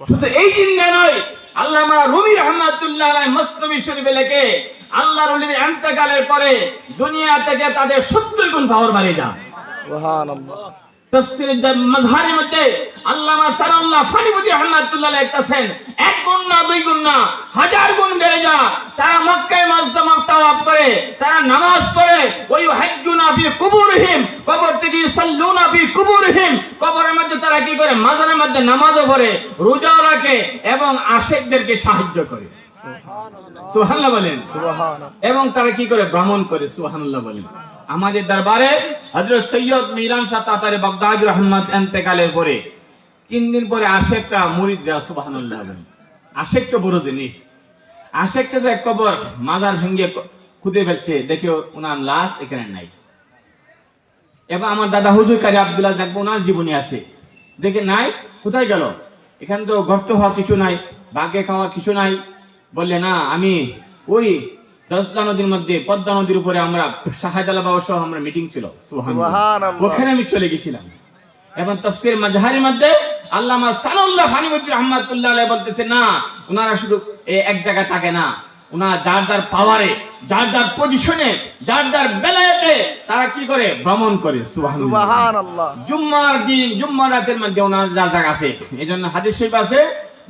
শুধু এই জিন্দা নয় আল্লামা রুমি রহমাতুল্লাহ মস্তমি শরীফে লেখে আল্লাহ ওলিদের এন্তকালের পরে দুনিয়া থেকে তাদের সত্তর গুণ পাওয়ার বাড়ি যান মধ্যে আল্লামা সানাউল্লাহ ফানিবুদ্দি রহমাতুল্লাহ লিখতেছেন এক গুণ না দুই গুণ না হাজার গুণ বেড়ে যা তারা মক্কায় মুআজ্জামা তারা নামাজ পড়ে। ওই হাজ্জুনা ফি কুবুরহিম। কবর থেকে সাল্লুনা ফি কুবুরহিম। কবরের মধ্যে তারা কি করে? মাজারের মধ্যে নামাজও পড়ে রোজাও রাখে এবং আশেকদেরকে সাহায্য করে। সুবহানাল্লাহ। বলেন। সুবহানাল্লাহ। এবং তারা কি করে? ভ্রমণ করে। সুবহানাল্লাহ বলেন। আমাদের দরবারে হযরত সৈয়দ মিরান শাহ তাতারে বাগদাদ রহমত ইন্তেকালের পরে তিন দিন পরে আশেকটা মুরিদরা সুবহানাল্লাহ বলেন। আশেক তো বড় জিনিস আশেকটা যে কবর মাজার ভেঙে খুদে ফেলছে দেখে ওনার লাশ এখানে নাই। এবং আমার দাদা হুজুর কাজী আব্দুল্লাহ দেখব ওনার জীবনী আছে। দেখে নাই কোথায় গেল? এখানে তো গর্ত হওয়া কিছু নাই বাঘে খাওয়া কিছু নাই। বললে না আমি ওই দশটা নদীর মধ্যে পদ্মা নদীর উপরে আমরা শাহাজালা বাবা সহ আমরা মিটিং ছিল। ওখানে আমি চলে গেছিলাম। এবং তফসির মাজহারির মধ্যে আল্লামা সানাউল্লাহ হানিমুদ্দিন রহমাতুল্লাহ আলাইহি বলতেছে না ওনারা শুধু এক জায়গায় থাকে না ওনারা যার যার পাওয়ারে যার যার পজিশনে যার যার বেলায়েতে তারা কি করে? ভ্রমণ করে সুবহানাল্লাহ। জুম্মার দিন জুম্মার রাতের মধ্যে ওনার যা জায়গা আছে। এই জন্য হাদিস শরীফ আছে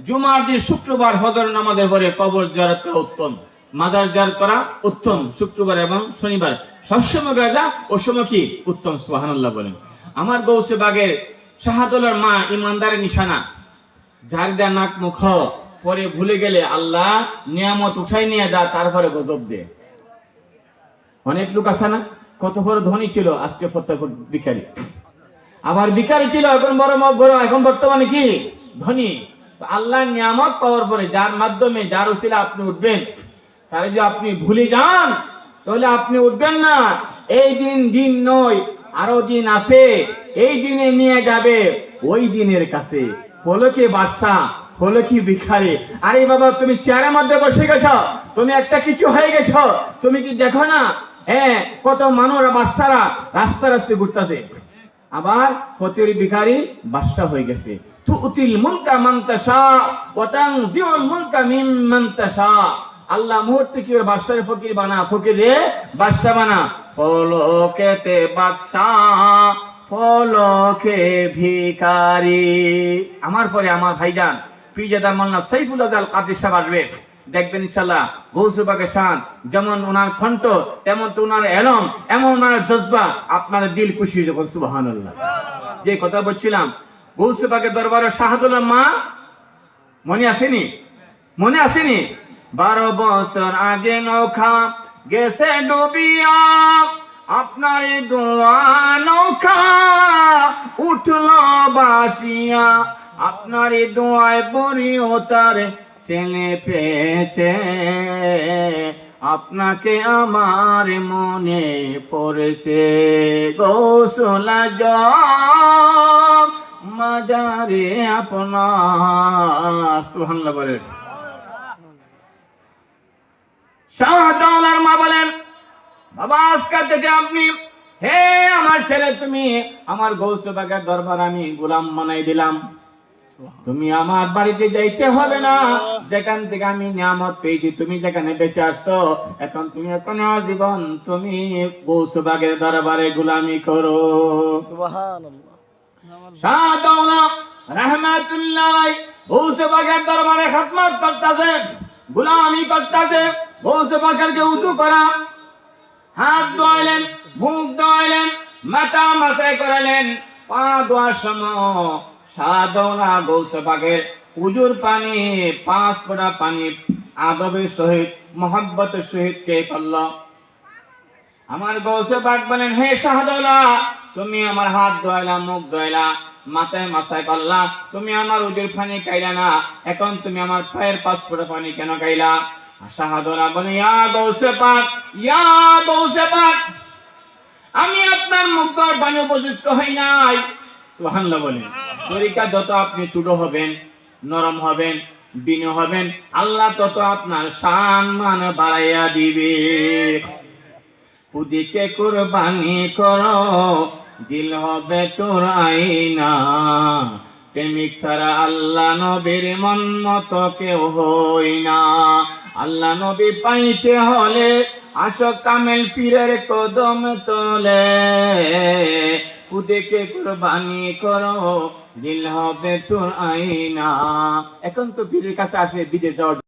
জুমার দিন শুক্রবার হজর নামাজের পরে কবর জিয়ারত করা উত্তম মাজার জিয়ারত করা উত্তম শুক্রবার এবং শনিবার। সবসময় রাজা ও সময় কি? উত্তম সুবহানাল্লাহ বলেন। আমার গৌসে বাগের শাহাদুল্লাহর মা ইমানদারের নিশানা যার দেয়া নাক মুখ পরে ভুলে গেলে আল্লাহ নিয়ামত উঠাই নিয়ে দা তারপরে গজব দে। অনেক লোক আছে না? কত বড় ধনী ছিল, আজকে ভিখারি। আবার ভিখারি ছিল, এখন বড় ম- বড়, এখন বর্তমানে কি? ধনী। আল্লাহ নিয়ামত পাওয়ার পরে যার মাধ্যমে, যার উসিলা আপনি উঠবেন, তার যদি আপনি ভুলে যান, তাহলে আপনি উঠবেন না। এই দিন দিন নয়, আরও দিন আছে, এই দিনে নিয়ে যাবে, ওই দিনের কাছে। ফলকে বাদশা কি ভিখারি? আরে বাবা, তুমি চেয়ারের মধ্যে বসে গেছ। তুমি একটা কিছু হয়ে গেছ। তুমি কি দেখো না? হ্যাঁ কত মানুষ বাচ্চারা রাস্তা রাস্তায় ঘুরতেছে। আবার ফতির ভিখারি বাদশা হয়ে গেছে। তুতিল মুলকা মান তাশা ওয়া তানজিউল মুলকা মিম্মান তাশা। আল্লাহ মুহূর্তে কি বাদশার ফকির বানা? ফকিরে বাদশা বানা। ফলকেতে বাদশা ফলকে ভিখারি। আমার পরে আমার ভাইজান। পিজাদা মোল্লা সাইফুল আজাল কাদের সাহেব আসবে। দেখবেন ইনশাল্লাহ গৌসুবাকে শান যেমন ওনার কণ্ঠ, তেমন তো ওনার এলম, এমন ওনার জজবা আপনার দিল খুশি যাবেন সুবহানাল্লাহ। যে কথা বলছিলাম গৌসুবাকে দরবারে শাহাদুল্লাহ মা, মনে আসেনি? মনে আসেনি? বারো বছর আগে নৌকা গেছে ডুবিয়া, আপনার দোয়া নৌকা উঠল বাসিয়া আপনার এই দোয়ায় পড়িও তার ছেলে পেয়েছে। আপনাকে আমার মনে পড়েছে। গোসলা মাজারে আপনার। সুহান্লা বলে শাহজালার মা বলেন, বাবা আজকাল থেকে আপনি, হে আমার ছেলে, তুমি আমার গৌসবাগের দরবার আমি গোলাম বানাই দিলাম। তুমি আমার বাড়িতে যাইতে হবে না। যেখান থেকে আমি নিয়ামত পেয়েছি তুমি যেখানে বেঁচে আসছো এখন তুমি এখন জীবন তুমি গৌসবাগের দরবারে গোলামি করো। রহমাতুল্লাহ গৌসে দরবারে খতমত করতেছে গুলামি করতেছে গৌসে উঁচু করা। হাত ধোয়াইলেন মুখ ধোয়াইলেন মাথা মাসাই করালেন পা ধোয়ার সময় সাধনা গৌসে পাকের উজুর পানি, পাঁচ ফোঁটা পানি আদবের সহিত, মহব্বতের সহিত কে করল আমার গৌসে পাক বলেন, হে শাহদৌলা, তুমি আমার হাত ধোয়লা মুখ ধোয়লা মাথায় মাথায় করলা, তুমি আমার উজুর পানি খাইলা না, এখন তুমি আমার পায়ের পাঁচ ফোঁটা পানি কেন খাইলা? শাহদৌলা বলে ইয়া গৌসে পাক ইয়া গৌসে পাক আমি আপনার মুখ ধোয়ার পানি উপযুক্ত হই নাই। তরিকা যত আপনি ছোট হবেন, নরম হবেন বিনয় হবেন, আল্লাহ তত আপনার সম্মান বাড়াইয়া দিবে। খুদিকে কুরবানি করো, দিল হবে তোর আইনা প্রেমিক ছাড়া আল্লাহ নবীর মন মতো কেউ হই না। আল্লাহ নবী পাইতে হলে, আশক কামেল পীরের কদম তলে। কুদেকে কুরবানি করো দিল হবে তোর আইনা এখন তো ভিড়ের কাছে আসে বিদেশ যাওয়ার